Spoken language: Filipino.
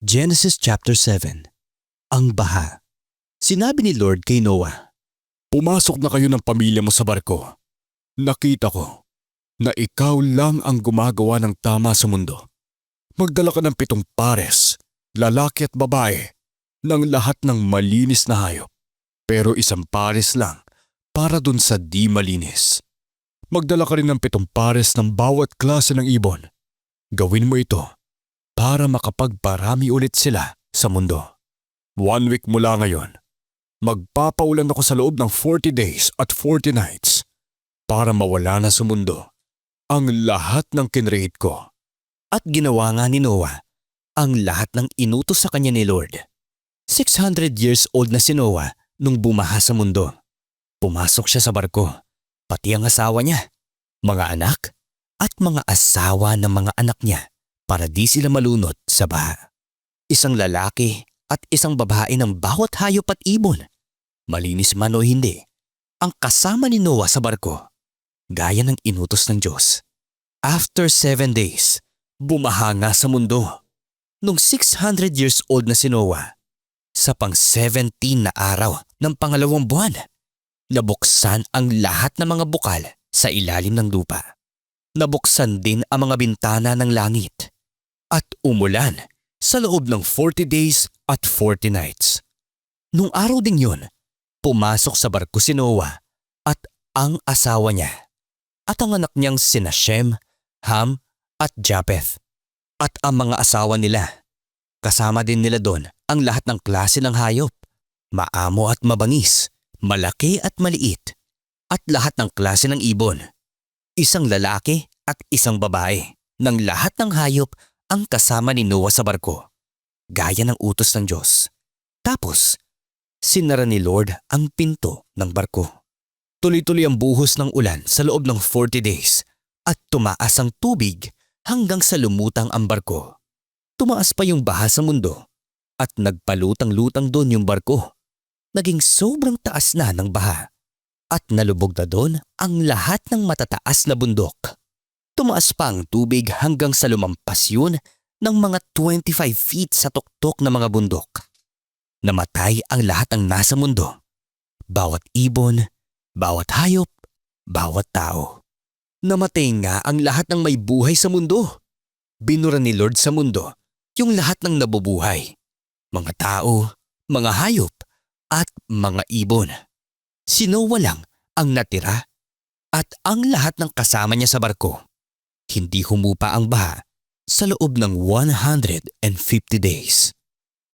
Genesis chapter 7 Ang Baha Sinabi ni Lord kay Noah, Pumasok na kayo ng pamilya mo sa barko. Nakita ko na ikaw lang ang gumagawa ng tama sa mundo. Magdala ka ng pitong pares, lalaki at babae, ng lahat ng malinis na hayop. Pero isang pares lang para dun sa di malinis. Magdala ka rin ng pitong pares ng bawat klase ng ibon. Gawin mo ito para makapagparami ulit sila sa mundo. One week mula ngayon, magpapaulan ako sa loob ng 40 days at 40 nights para mawala na sa mundo ang lahat ng kinreate ko. at ginawa nga ni Noah ang lahat ng inutos sa kanya ni Lord. 600 years old na si Noah nung bumaha sa mundo. Pumasok siya sa barko, pati ang asawa niya, mga anak, at mga asawa ng mga anak niya para di sila malunod sa baha. Isang lalaki at isang babae ng bawat hayop at ibon, malinis man o hindi, ang kasama ni Noah sa barko, gaya ng inutos ng Diyos. After seven days, bumaha nga sa mundo. Nung 600 years old na si Noah, sa pang-17 na araw ng pangalawang buwan, nabuksan ang lahat ng mga bukal sa ilalim ng lupa. Nabuksan din ang mga bintana ng langit at umulan sa loob ng 40 days at 40 nights. Nung araw ding yun, pumasok sa barko si Noah at ang asawa niya at ang anak niyang sina Shem, Ham at Japheth at ang mga asawa nila. Kasama din nila doon ang lahat ng klase ng hayop, maamo at mabangis, malaki at maliit, at lahat ng klase ng ibon. Isang lalaki at isang babae ng lahat ng hayop ang kasama ni Noah sa barko, gaya ng utos ng Diyos. Tapos, sinara ni Lord ang pinto ng barko. Tuloy-tuloy ang buhos ng ulan sa loob ng 40 days at tumaas ang tubig hanggang sa lumutang ang barko. Tumaas pa yung baha sa mundo at nagpalutang-lutang doon yung barko. Naging sobrang taas na ng baha at nalubog na doon ang lahat ng matataas na bundok. Tumaas pa ang tubig hanggang sa lumampas yun ng mga 25 feet sa tuktok ng mga bundok. Namatay ang lahat ng nasa mundo. Bawat ibon, bawat hayop, bawat tao. Namatay nga ang lahat ng may buhay sa mundo. Binura ni Lord sa mundo yung lahat ng nabubuhay. Mga tao, mga hayop, at mga ibon. Si Noah lang ang natira at ang lahat ng kasama niya sa barko. Hindi humupa ang baha sa loob ng 150 days.